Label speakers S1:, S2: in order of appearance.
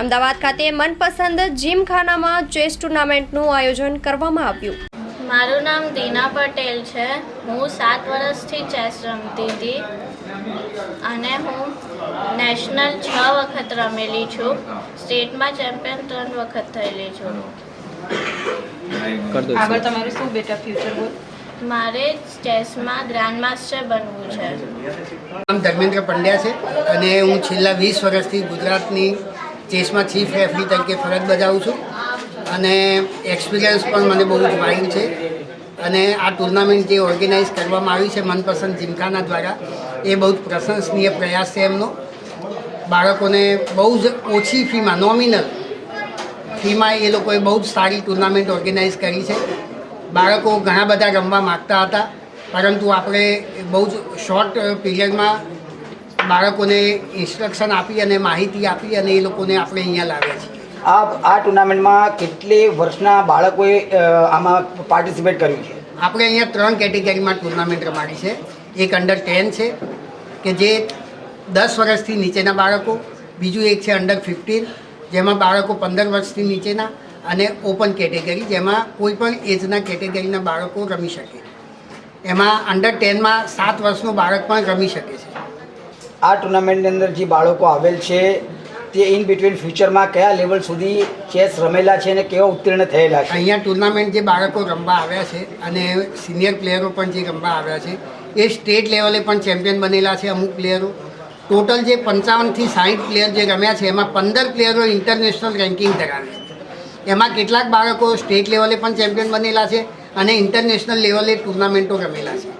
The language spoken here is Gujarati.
S1: અમદાવાદ ખાતે મનપસંદ જીમખાનામાં ચેસ ટુર્નામેન્ટનું આયોજન કરવામાં આવ્યું.
S2: મારું નામ દીના પટેલ છે. હું સાત વર્ષથી ચેસ રમતી હતી અને હું નેશનલ છ વખત રમેલી છું. સ્ટેટમાં ચેમ્પિયન ત્રણ વખત થયેલી છું.
S3: આગળ તમારું શું બેટા ફ્યુચર ગોલ
S2: મારે ચેસમાં ગ્રાન્ડ માસ્ટર બનવું છે.
S4: નામ ધર્મેન્દ્ર પંડ્યા છે અને હું છેલ્લા વીસ વર્ષથી ગુજરાતની ચેસમાં ચીફ રેફરી તરીકે ફરજ બજાવું છું. અને એક્સપિરિયન્સ પણ મને બહુ જ વાયુ છે. અને આ ટુર્નામેન્ટ જે ઓર્ગેનાઇઝ કરવામાં આવી છે મનપસંદ જીમખાના દ્વારા, એ બહુ જ પ્રશંસનીય પ્રયાસ છે એમનો. બાળકોને બહુ જ ઓછી ફીમાં નોમિનલ ફીમાં એ લોકોએ બહુ જ સારી ટુર્નામેન્ટ ઓર્ગેનાઇઝ કરી છે. બાળકો ઘણા બધા રમવા માગતા હતા, પરંતુ આપણે બહુ જ શોર્ટ પીરિયડમાં બાળકોને ઇન્સ્ટ્રક્શન આપી અને માહિતી આપી અને એ લોકોને આપણે અહીંયા લાવ્યા છીએ.
S5: આ આ ટુર્નામેન્ટમાં કેટલી વર્ષના બાળકોએ આમાં પાર્ટિસિપેટ કર્યું છે?
S4: આપણે અહીંયા ત્રણ કેટેગરીમાં ટુર્નામેન્ટ રમાડી છે. એક અંડર ટેન છે કે જે દસ વર્ષથી નીચેના બાળકો બીજું એક છે અંડર ફિફ્ટીન જેમાં બાળકો પંદર વર્ષથી નીચેના અને ઓપન કેટેગરી જેમાં કોઈ પણ એજના કેટેગરીના બાળકો રમી શકે. એમાં અંડર ટેનમાં સાત વર્ષનું બાળક પણ રમી શકે છે.
S5: આ ટુર્નામેન્ટની અંદર જે બાળકો આવેલ છે, તે ઇન બિટવીન ફ્યુચરમાં કયા લેવલ સુધી ચેસ રમેલા છે અને કેવા ઉત્તીર્ણ થયેલા છે?
S4: અહીંયા ટુર્નામેન્ટ જે બાળકો રમવા આવ્યા છે અને સિનિયર પ્લેયરો પણ જે રમવા આવ્યા છે, એ સ્ટેટ લેવલે પણ ચેમ્પિયન બનેલા છે અમુક પ્લેયરો ટોટલ જે પંચાવનથી સાઠ પ્લેયર જે રમ્યા છે, એમાં પંદર પ્લેયરો ઇન્ટરનેશનલ રેન્કિંગ ધરાવે છે. એમાં કેટલાક બાળકો સ્ટેટ લેવલે પણ ચેમ્પિયન બનેલા છે અને ઇન્ટરનેશનલ લેવલે ટુર્નામેન્ટો રમેલા છે.